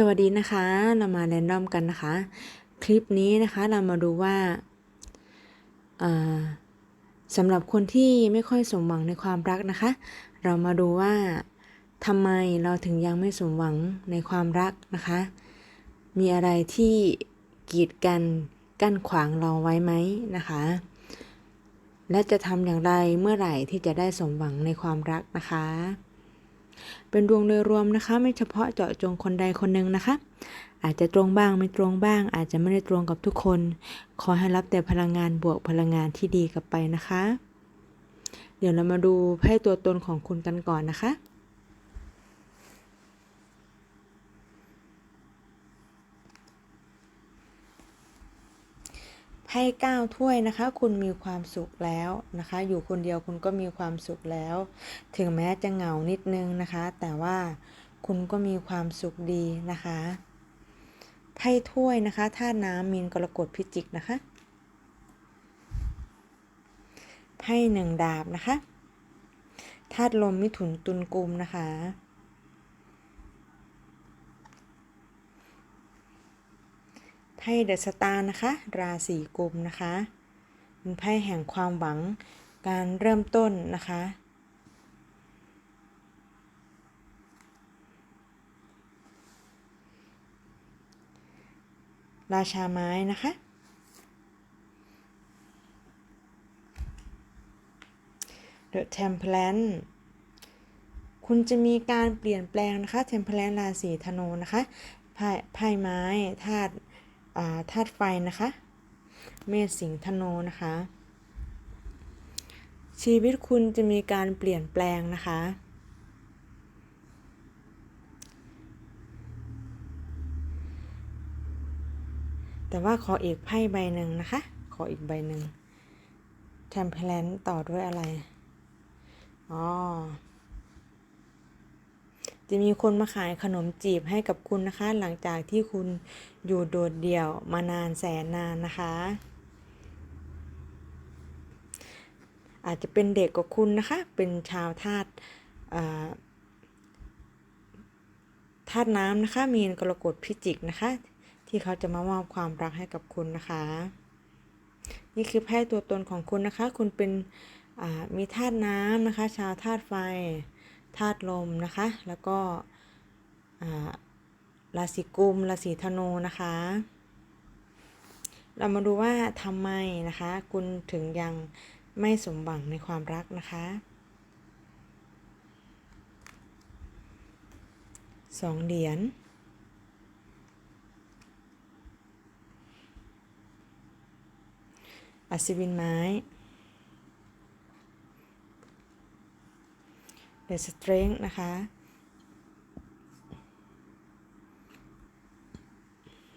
สวัสดีนะคะ เรามาแรนดอมกันนะคะ คลิปนี้นะคะเรามาดูว่าอ่าสำหรับคนที่ไม่ค่อยสมหวังในความรักนะคะ เรามาดูว่าทำไมเราถึงยังไม่สมหวังในความรักนะคะ มีอะไรที่กีดกันกั้นขวางเราไว้ไหมนะคะ และจะทำอย่างไรเมื่อไหร่ที่จะได้สมหวังในความรักนะคะ เป็นดวงโดยรวมนะคะ ไม่เฉพาะเจาะจงคนใดคนหนึ่งนะคะ อาจจะตรงบ้างไม่ตรงบ้าง อาจจะไม่ได้ตรงกับทุกคน ขอให้รับแต่พลังงานบวกพลังงานที่ดีกลับไปนะคะ เดี๋ยวเรามาดูไพ่ตัวตนของคุณกันก่อนนะคะ ไพ่เก้าถ้วยนะคะ คุณมีความสุขแล้วนะคะ อยู่คนเดียวคุณก็มีความสุขแล้ว ถึงแม้จะเหงานิดนึงนะคะ แต่ว่าคุณก็มีความสุขดีนะคะไพ่ถ้วยนะคะธาตุน้ำมีนกรกฎพิจิกนะคะไพ่หนึ่งดาบนะคะธาตุลมมิถุนตุลกุมนะคะ พ่เดอะสตาร์นะคะ ราศีกุมนะคะเป็นไพ่แห่งความหวังการเริ่มต้นนะคะ ราชาไม้นะคะ The Temperance คุณจะมีการเปลี่ยนแปลงนะคะ Temperance ราศีธนูนะคะไพ่ไพ่ไม้ธาตุ ธาตุไฟนะคะ เมษสิงห์ธนูนะคะ ชีวิตคุณจะมีการเปลี่ยนแปลงนะคะแต่ว่าขออีกไพ่ใบหนึ่งนะคะ ขออีกใบหนึ่ง Temperance ต่อด้วยอะไร อ๋อ จะมีคนมาขายขนมจีบให้กับคุณนะคะ หลังจากที่คุณอยู่โดดเดี่ยวมานานแสนนานนะคะ อาจจะเป็นเด็กกว่าคุณนะคะ เป็นชาวธาตุธาตุน้ำนะคะมีนกรกฎพิจิกนะคะ ที่เขาจะมามอบความรักให้กับคุณนะคะ นี่คือไพ่ตัวตนของคุณนะคะ คุณเป็นมีธาตุน้ำนะคะ ชาวธาตุไฟ ธาตุลมนะคะ แล้วก็ราศีกุมราศีธนูนะคะ เรามาดูว่าทำไมนะคะ คุณถึงยังไม่สมหวังในความรักนะคะสองเหรียญอัศวินไม้ The Strength นะคะ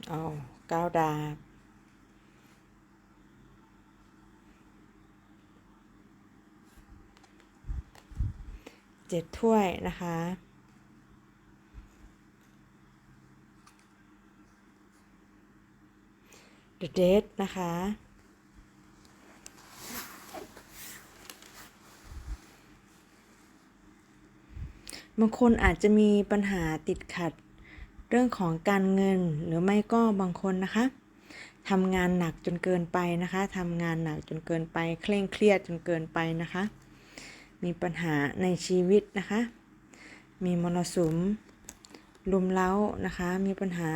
เอาก้าวดาบ เจ็ดถ้วยนะคะ The d นะคะ บางคนอาจจะมีปัญหาติดขัด เรื่องของการเงินหรือไม่ก็บางคนนะคะทำงานหนักจนเกินไปนะคะทำงานหนักจนเกินไป เคร่งเครียดจนเกินไปนะคะ มีปัญหาในชีวิตนะคะ มีมรสุมลุมเล้านะคะ มีปัญหา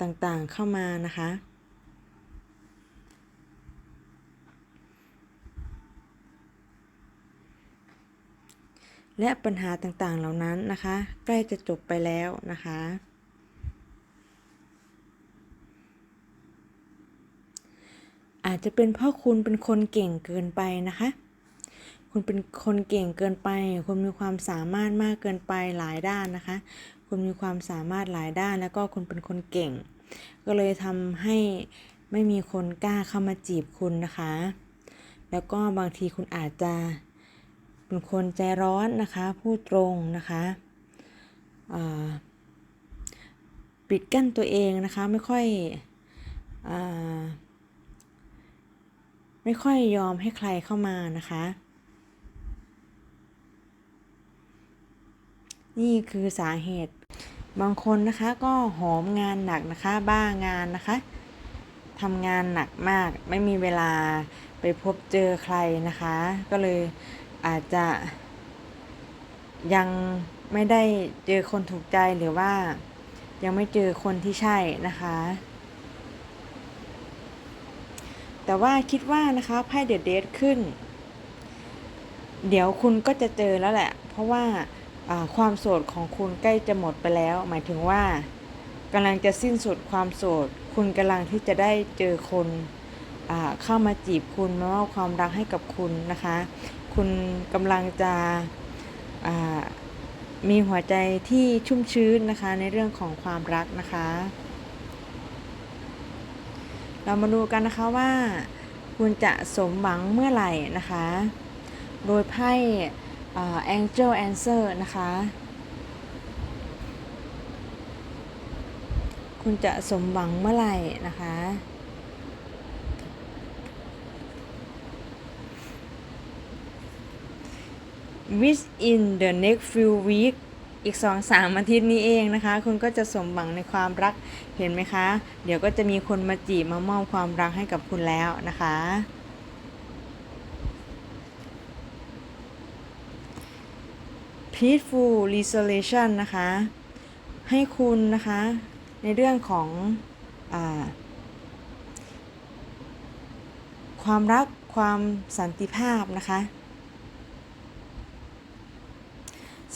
ต่างๆเข้ามานะคะ และปัญหาต่างๆเหล่านั้นนะคะ ใกล้จะจบไปแล้วนะคะ อาจจะเป็นเพราะคุณเป็นคนเก่งเกินไปนะคะ คุณเป็นคนเก่งเกินไป คุณมีความสามารถมากเกินไปหลายด้านนะคะ คุณมีความสามารถหลายด้านแล้วก็คุณเป็นคนเก่ง ก็เลยทำให้ไม่มีคนกล้าเข้ามาจีบคุณนะคะ แล้วก็บางทีคุณอาจจะ เป็นคนใจร้อนนะคะพูดตรงนะคะปิดกั้นตัวเองนะคะไม่ค่อยอไม่ค่อยยอมให้ใครเข้ามานะคะ นี่คือสาเหตุบางคนนะคะก็หอมงานหนักนะคะบ้างานนะคะทำงานหนักมากไม่มีเวลาไปพบเจอใครนะคะ ก็เลย อาจจะยังไม่ได้เจอคนถูกใจหรือว่ายังไม่เจอคนที่ใช่นะคะ แต่ว่าคิดว่านะคะไพ่เดอะเดทขึ้น เดี๋ยวคุณก็จะเจอแล้วแหละ เพราะว่าความโสดของคุณใกล้จะหมดไปแล้ว หมายถึงว่ากำลังจะสิ้นสุดความโสด คุณกำลังที่จะได้เจอคน เข้ามาจีบคุณมามอบความรักให้กับคุณนะคะ คุณกำลังจะมีหัวใจที่ชุ่มชื้นนะคะในเรื่องของความรักนะคะ เรามาดูกันนะคะว่า คุณจะสมหวังเมื่อไหร่นะคะ โดยไพ่อ่า Angel Answer นะคะคุณจะสมหวังเมื่อไหร่นะคะ within the next few week อีกสองสามอาทิตย์นี้เองนะคะ คุณก็จะสมหวังในความรักเห็นไหมคะ เดี๋ยวก็จะมีคนมาจีบมามอบความรักให้กับคุณแล้วนะคะ peaceful resolution นะคะ ให้คุณนะคะ ในเรื่องของอความรักความสันติภาพนะคะ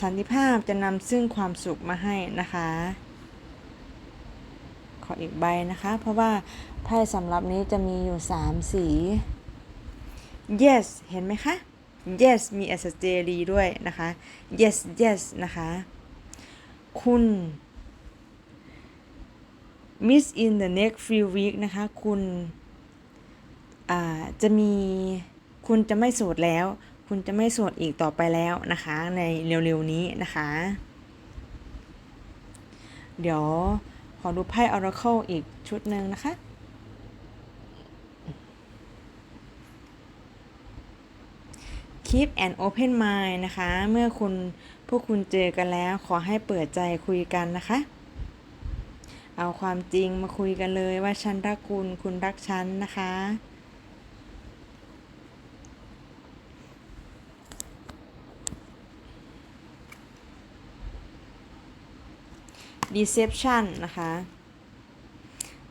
สันติภาพจะนำซึ่งความสุขมาให้นะคะ ขออีกใบนะคะ เพราะว่าไพ่สำหรับนี้จะมีอยู่ 3 สี yes เห็นไหมคะ yes มี s j d ด้วยนะคะ yes yes นะคะ คุณ miss in the next few week นะคะ คุณจะมีคุณจะไม่โสดแล้ว คุณจะไม่โสดอีกต่อไปแล้วนะคะ ในเร็วๆนี้นะคะ เดี๋ยวขอดูไพ่ Oracle อีกชุดหนึ่งนะคะ keep an open mind นะคะ เมื่อคุณพวกคุณเจอกันแล้วขอให้เปิดใจคุยกันนะคะ เอาความจริงมาคุยกันเลยว่าฉันรักคุณคุณรักฉันนะคะ deception นะคะ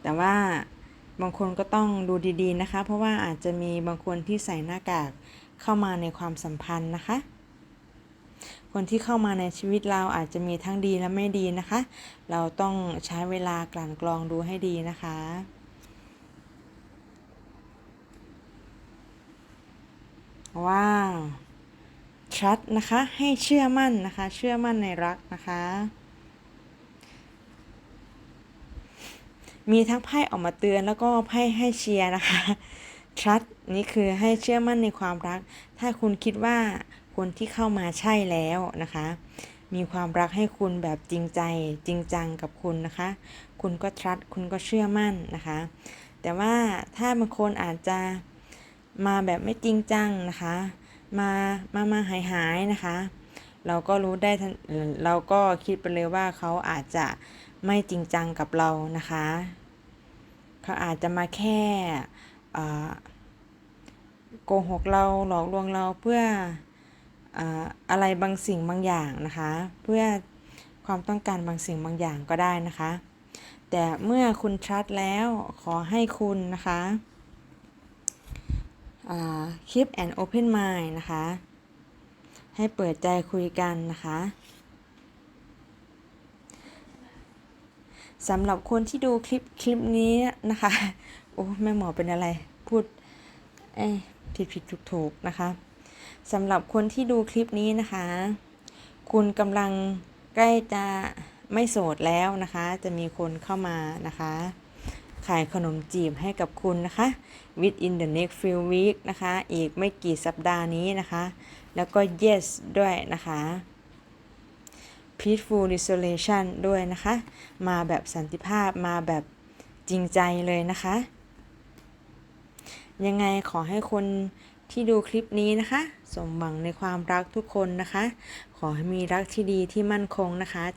แต่ว่าบางคนก็ต้องดูดีๆนะคะ เพราะว่าอาจจะมีบางคนที่ใส่หน้ากากเข้ามาในความสัมพันธ์นะคะ คนที่เข้ามาในชีวิตเราอาจจะมีทั้งดีและไม่ดีนะคะ เราต้องใช้เวลากลั่นกรองดูให้ดีนะคะว้าว trust นะคะ ให้เชื่อมั่นนะคะ เชื่อมั่นในรักนะคะ มีทั้งไพ่ออกมาเตือนแล้วก็ไพ่ให้เชียร์นะคะ trust นี่คือให้เชื่อมั่นในความรัก ถ้าคุณคิดว่าคนที่เข้ามาใช่แล้วนะคะ มีความรักให้คุณแบบจริงใจจริงจังกับคุณนะคะ คุณก็ trust คุณก็เชื่อมั่นนะคะ แต่ว่าถ้าบางคนอาจจะมาแบบไม่จริงจังนะคะ มามามาหายหายๆนะคะ เราก็รู้ได้ทันเราก็คิดไปเลยว่าเขาอาจจะไม่จริงจังกับเรานะคะ เขาอาจจะมาแค่โกหกเราหลอกลวงเราเพื่อออะไรบางสิ่งบางอย่างนะคะ เพื่อความต้องการบางสิ่งบางอย่างก็ได้นะคะ แต่เมื่อคุณทรัสแล้วขอให้คุณนะคะอ่า keep an open mind นะคะ ให้เปิดใจคุยกันนะคะ สำหรับคนที่ดูคลิปคลิปนี้นะคะ โอ้แม่หมอเป็นอะไร พูดเอ้ผิดผิดถูกถูกนะคะสำหรับคนที่ดูคลิปนี้นะคะ คุณกำลังใกล้จะไม่โสดแล้วนะคะ จะมีคนเข้ามานะคะ ขายขนมจีบให้กับคุณนะคะ within the next few week นะคะ อีกไม่กี่สัปดาห์นี้นะคะ แล้วก็ yes ด้วยนะคะ peaceful resolution ด้วยนะคะ มาแบบสันติภาพมาแบบจริงใจเลยนะคะ ยังไงขอให้คนที่ดูคลิปนี้นะคะ สมหวังในความรักทุกคนนะคะ ขอให้มีรักที่ดีที่มั่นคงนะคะ